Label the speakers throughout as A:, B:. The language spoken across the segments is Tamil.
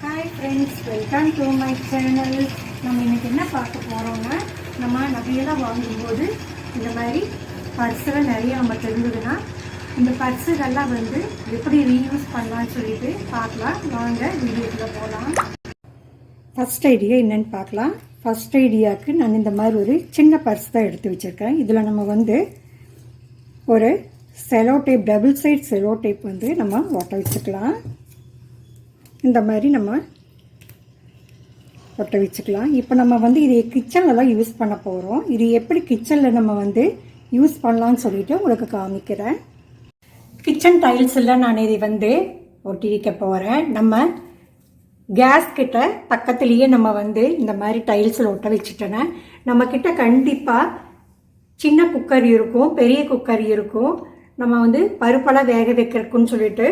A: Hi friends welcome to my channel நம்ம இன்னைக்கு என்ன பார்க்க போகிறோம்னா நம்ம நகையெல்லாம் வாங்கும்போது இந்த மாதிரி பர்ஸில் நிறைய நம்ம தெரிஞ்சதுன்னா இந்த பர்ஸுகள்லாம் வந்து எப்படி ரீயூஸ் பண்ணலாம்னு சொல்லிட்டு பார்க்கலாம். வாங்க வீடியோக்குள்ளே போகலாம் ஃபஸ்ட் ஐடியா என்னன்னு பார்க்கலாம். ஃபஸ்ட் ஐடியாவுக்கு நான் இந்த மாதிரி ஒரு சின்ன பர்ஸ் தான் எடுத்து வச்சுருக்கேன். இதில் நம்ம வந்து ஒரு cello tape double side cello tape வந்து நம்ம ஒட்ட வச்சுக்கலாம். இந்த மாதிரி நம்ம ஒட்ட வச்சுக்கலாம். இப்போ நம்ம வந்து இதை தான் யூஸ் பண்ண போகிறோம் இது எப்படி கிச்சனில் நம்ம வந்து யூஸ் பண்ணலான்னு சொல்லிட்டு உங்களுக்கு காமிக்கிறேன். கிச்சன் டைல்ஸில் நான் இதை வந்து ஒட்டி வைக்க போகிறேன் நம்ம கேஸ் கிட்ட பக்கத்துலேயே நம்ம வந்து இந்த மாதிரி டைல்ஸில் ஒட்ட வச்சுட்டோன்னா நம்ம கண்டிப்பாக சின்ன குக்கர் இருக்கும் பெரிய குக்கர் இருக்கும். நம்ம வந்து பருப்பெல்லாம் வேக வைக்கிறதுக்குன்னு சொல்லிட்டு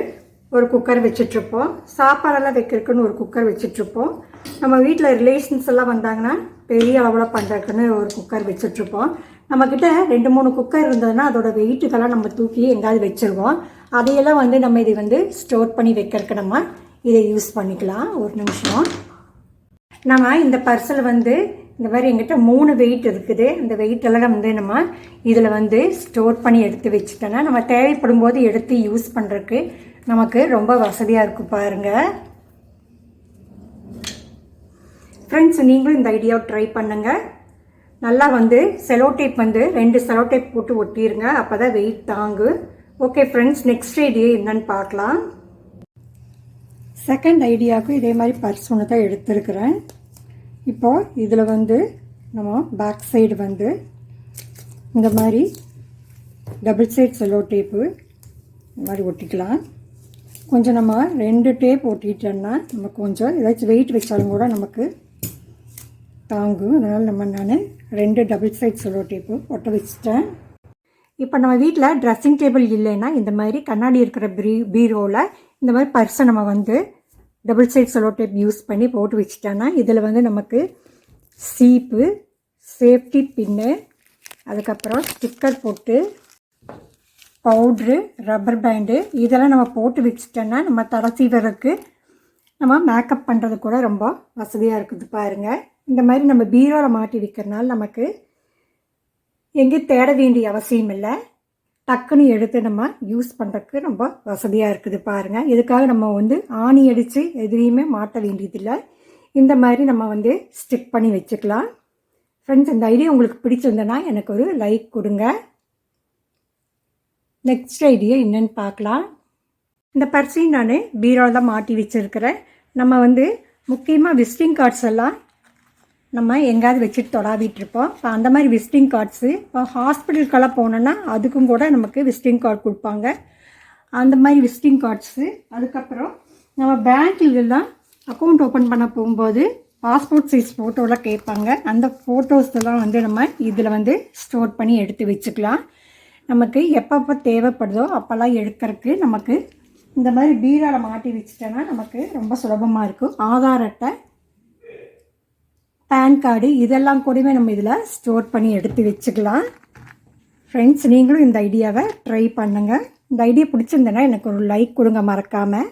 A: ஒரு குக்கர் வச்சிட்ருப்போம் சாப்பாடெல்லாம் வைக்கிறதுக்குன்னு ஒரு குக்கர் வச்சிட்ருப்போம் நம்ம வீட்டில் ரிலேஷன்ஸ் எல்லாம் வந்தாங்கன்னா பெரிய அளவில் பண்ணுறதுக்குன்னு ஒரு குக்கர் வச்சிட்ருப்போம் நம்மக்கிட்ட ரெண்டு மூணு குக்கர் இருந்ததுன்னா அதோட வெயிட்டுக்கெல்லாம் நம்ம தூக்கி எங்காவது வச்சுருவோம். அதையெல்லாம் வந்து நம்ம இதை வந்து ஸ்டோர் பண்ணி வைக்கிறதுக்கு நம்ம இதை யூஸ் பண்ணிக்கலாம். ஒரு நிமிஷம். நம்ம இந்த பர்சல் வந்து இந்த மாதிரி எங்கிட்ட மூணு வெயிட் இருக்குது. இந்த வெயிட்டெல்லாம் வந்து நம்ம இதில் வந்து ஸ்டோர் பண்ணி எடுத்து வச்சுட்டோன்னா நம்ம தேவைப்படும் போது எடுத்து யூஸ் பண்ணுறதுக்கு நமக்கு ரொம்ப வசதியாக இருக்கும் பாருங்கள் ஃப்ரெண்ட்ஸ் நீங்களும் இந்த ஐடியாவை ட்ரை பண்ணுங்கள் நல்லா வந்து செலோ டேப் வந்து ரெண்டு செலோ டேப் போட்டு ஒட்டிடுங்க அப்போ தான் வெயிட் தாங்கு. ஓகே ஃப்ரெண்ட்ஸ் நெக்ஸ்ட் ஐடியா என்னன்னு பார்க்கலாம். செகண்ட் ஐடியாவுக்கு இதே மாதிரி பர்ஸ் ஒன்று தான் எடுத்திருக்கிறேன். இப்போது இதில் வந்து நம்ம பேக் சைடு வந்து இந்த மாதிரி டபுள் சைட் செலோ டேப்பு இந்த மாதிரி ஒட்டிக்கலாம். கொஞ்சம் நம்ம ரெண்டு டேப் ஒட்டிட்டோன்னா நம்ம கொஞ்சம் ஏதாச்சும் வெயிட் வச்சாலும் கூட நமக்கு தாங்கும். அதனால் நம்ம நான் ரெண்டு டபுள் சைட் சொல்லோ டேப்பு ஒட்ட வச்சுட்டேன். இப்போ நம்ம வீட்டில் ட்ரெஸ்ஸிங் டேபிள் இல்லைன்னா இந்த மாதிரி கண்ணாடி இருக்கிற பீ பீரோவில் இந்த மாதிரி பர்ஸை நம்ம வந்து double side cello tape use பண்ணி போட்டு வச்சுட்டோன்னா இதில் வந்து நமக்கு சீப்பு சேஃப்டி பின்னு அதுக்கப்புறம் ஸ்டிக்கர் போட்டு பவுட்ரு ரப்பர் பேண்டு இதெல்லாம் நம்ம போட்டு வச்சுட்டோன்னா நம்ம தலை சீவருக்கு நம்ம மேக்கப் பண்ணுறது கூட ரொம்ப வசதியாக இருக்குது பாருங்கள் இந்த மாதிரி நம்ம பீரோவில் மாட்டி வைக்கிறனால நமக்கு எங்கேயும் தேட வேண்டிய அவசியம் இல்லை. டக்குன்னு எடுத்து நம்ம யூஸ் பண்ணுறதுக்கு ரொம்ப வசதியாக இருக்குது பாருங்கள் இதுக்காக நம்ம வந்து ஆணி அடித்து எதுலேயுமே மாட்ட வேண்டியதில்லை. இந்த மாதிரி நம்ம வந்து ஸ்டிக் பண்ணி வச்சுக்கலாம். ஃப்ரெண்ட்ஸ் இந்த ஐடியா உங்களுக்கு பிடிச்சிருந்தனா எனக்கு ஒரு லைக் கொடுங்க. நெக்ஸ்ட் ஐடியா என்னென்னு பார்க்கலாம். இந்த பர்ஸையும் நான் பீரோவில் தான் மாட்டி வச்சுருக்கிறேன். நம்ம வந்து முக்கியமாக விசிட்டிங் கார்ட்ஸ் எல்லாம் நம்ம எங்கேயாவது வச்சுட்டு தொடாவிட்டு இருப்போம். இப்போ அந்த மாதிரி விசிட்டிங் கார்ட்ஸு இப்போ ஹாஸ்பிட்டலுக்கெல்லாம் போனோன்னா அதுக்கும் கூட நமக்கு விசிட்டிங் கார்டு கொடுப்பாங்க. அந்த மாதிரி விசிட்டிங் கார்ட்ஸு அதுக்கப்புறம் நம்ம பேங்க்லாம் அக்கௌண்ட் ஓப்பன் பண்ண போகும்போது பாஸ்போர்ட் சைஸ் ஃபோட்டோலாம் கேட்பாங்க. அந்த ஃபோட்டோஸ் எல்லாம் வந்து நம்ம இதில் வந்து ஸ்டோர் பண்ணி எடுத்து வச்சுக்கலாம். நமக்கு எப்பப்போ தேவைப்படுதோ அப்போல்லாம் எடுக்கிறதுக்கு நமக்கு இந்த மாதிரி பீராவில் மாட்டி வச்சுட்டோன்னா நமக்கு ரொம்ப சுலபமாக இருக்கும். ஆதார் அட்டை பேன் கார்டு இதெல்லாம் கூடவே நம்ம இதில் ஸ்டோர் பண்ணி எடுத்து வச்சுக்கலாம். ஃப்ரெண்ட்ஸ் நீங்களும் இந்த ஐடியாவை ட்ரை பண்ணுங்கள் இந்த ஐடியா பிடிச்சிருந்தேன்னா எனக்கு ஒரு லைக் கொடுங்க மறக்காமல்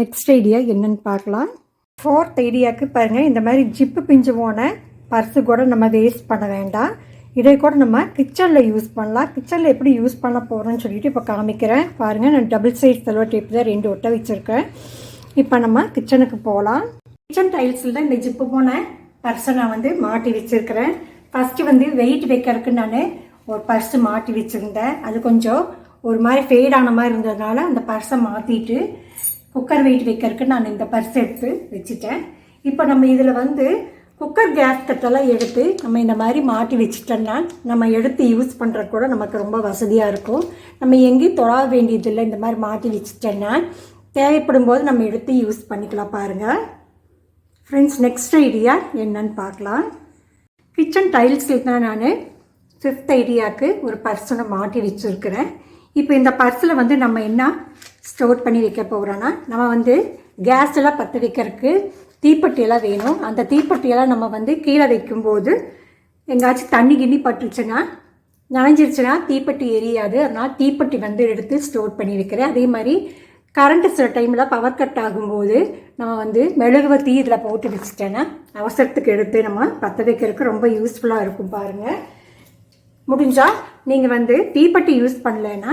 A: நெக்ஸ்ட் ஐடியா என்னன்னு பார்க்கலாம். ஃபோர்த் ஐடியாவுக்கு பாருங்கள் இந்த மாதிரி ஜிப்பு பிஞ்சு போன பர்ஸு கூட நம்ம வேஸ்ட் பண்ண வேண்டாம். இதை கூட நம்ம கிச்சனில் யூஸ் பண்ணலாம். கிச்சனில் எப்படி யூஸ் பண்ண போகிறோன்னு சொல்லிட்டு இப்போ காமிக்கிறேன். பாருங்கள் நான் டபுள் சைஸ் செல்வ டேப் தான் ரெண்டு ஒட்ட வச்சுருக்கேன். இப்போ நம்ம கிச்சனுக்கு போகலாம் கிச்சன் டைல்ஸில் தான் இந்த ஜிப்பு போன பர்ஸை நான் வந்து மாட்டி வச்சுருக்கிறேன். ஃபஸ்ட்டு வந்து வெயிட் வைக்கிறதுக்கு நான் ஒரு பர்ஸு மாட்டி வச்சுருந்தேன். அது கொஞ்சம் ஒரு மாதிரி ஃபேடான மாதிரி இருந்ததுனால அந்த பர்ஸை மாற்றிட்டு குக்கர் வெயிட் வைக்கிறதுக்கு நான் இந்த பர்ஸ் எடுத்து வச்சுட்டேன். இப்போ நம்ம இதில் வந்து குக்கர் கேஸ் கட்டெல்லாம் எடுத்து நம்ம இந்த மாதிரி மாட்டி வச்சுட்டோம்னா நம்ம எடுத்து யூஸ் பண்ணுறது கூட நமக்கு ரொம்ப வசதியாக இருக்கும். நம்ம எங்கேயும் தொழ வேண்டியதில்லை. இந்த மாதிரி மாட்டி வச்சுட்டோன்னா தேவைப்படும் போது நம்ம எடுத்து யூஸ் பண்ணிக்கலாம் பாருங்கள் ஃப்ரெண்ட்ஸ் நெக்ஸ்ட் ஐடியா என்னன்னு பார்க்கலாம். கிச்சன் டைல்ஸில் தான் நான் ஃபிஃப்த் ஐடியாவுக்கு ஒரு பர்சனை மாட்டி வச்சுருக்கிறேன். இப்போ இந்த பர்ஸில் வந்து நம்ம என்ன ஸ்டோர் பண்ணி வைக்க போகிறோன்னா நம்ம வந்து கேஸ் எல்லாம் பற்ற வைக்கிறதுக்கு தீப்பெட்டியெல்லாம் வேணும். அந்த தீப்பெட்டியெல்லாம் நம்ம வந்து கீழே வைக்கும்போது எங்கேயாச்சும் தண்ணி கிண்ணி பட்டுருச்சுன்னா நனைஞ்சிருச்சுன்னா தீப்பெட்டி எரியாது. அதனால் தீப்பெட்டி வந்து எடுத்து ஸ்டோர் பண்ணி வைக்கிறேன். அதே மாதிரி கரண்ட்டு சில டைமில் பவர் கட் ஆகும்போது நான் வந்து மெழுகுவ தீ இதில் போட்டு வச்சுட்டேன்னா அவசரத்துக்கு எடுத்து நம்ம பற்ற வைக்கிறதுக்கு ரொம்ப யூஸ்ஃபுல்லாக இருக்கும் பாருங்கள் முடிஞ்சால் நீங்கள் வந்து தீப்பெட்டி யூஸ் பண்ணலைன்னா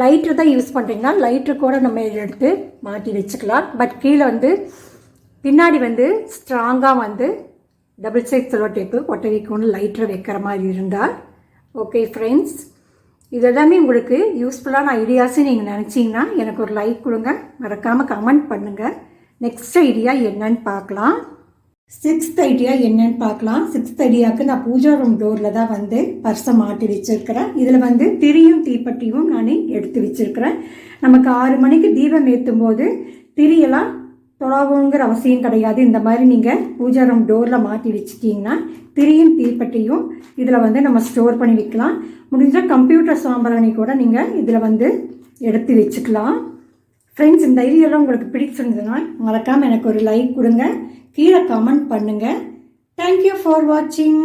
A: லைட்ரு தான் யூஸ் பண்ணுறீங்கன்னா லைட்ரு கூட நம்ம எடுத்து மாட்டி வச்சுக்கலாம். பட் கீழே வந்து பின்னாடி வந்து ஸ்ட்ராங்காக வந்து டபுள் சைட் செலோ டேப்பு ஒட்ட வைக்கணும்னு லைட்ரு வைக்கிற மாதிரி இருந்தால் ஓகே ஃப்ரெண்ட்ஸ் இதெல்லாமே உங்களுக்கு யூஸ்ஃபுல்லான ஐடியாஸ் நீங்கள் நினச்சிங்கன்னா எனக்கு ஒரு லைக் கொடுங்க. மறக்காமல் கமெண்ட் பண்ணுங்கள் நெக்ஸ்ட் ஐடியா என்னன்னு பார்க்கலாம். சிக்ஸ்த் ஐடியா என்னன்னு பார்க்கலாம். சிக்ஸ்த் ஐடியாவுக்கு நான் பூஜா ரூம் டோரில் தான் வந்து பர்ஸை மாட்டி வச்சுருக்கிறேன். இதில் வந்து திரியும் தீப்பெட்டியும் நான் எடுத்து வச்சுருக்கிறேன். நமக்கு ஆறு மணிக்கு தீபம் ஏற்றும் போது திரியெல்லாம் தொடாவுங்கிற அவசியம் கிடையாது. இந்த மாதிரி நீங்கள் பூஜா ரூம் டோரில் மாட்டி வச்சுட்டிங்கன்னா திரியும் தீப்பெட்டியும் இதில் வந்து நம்ம ஸ்டோர் பண்ணி வைக்கலாம். முடிஞ்சால் கம்ப்யூட்டர் சாம்பிராணி கூட நீங்கள் இதில் வந்து எடுத்து வச்சுக்கலாம். ஃப்ரெண்ட்ஸ் இந்த ஐடியாலாம் உங்களுக்கு பிடிச்சிருந்ததுன்னா மறக்காமல் எனக்கு ஒரு லைக் கொடுங்க. கீழே கமெண்ட் பண்ணுங்கள் தேங்க்யூ ஃபார் வாட்சிங்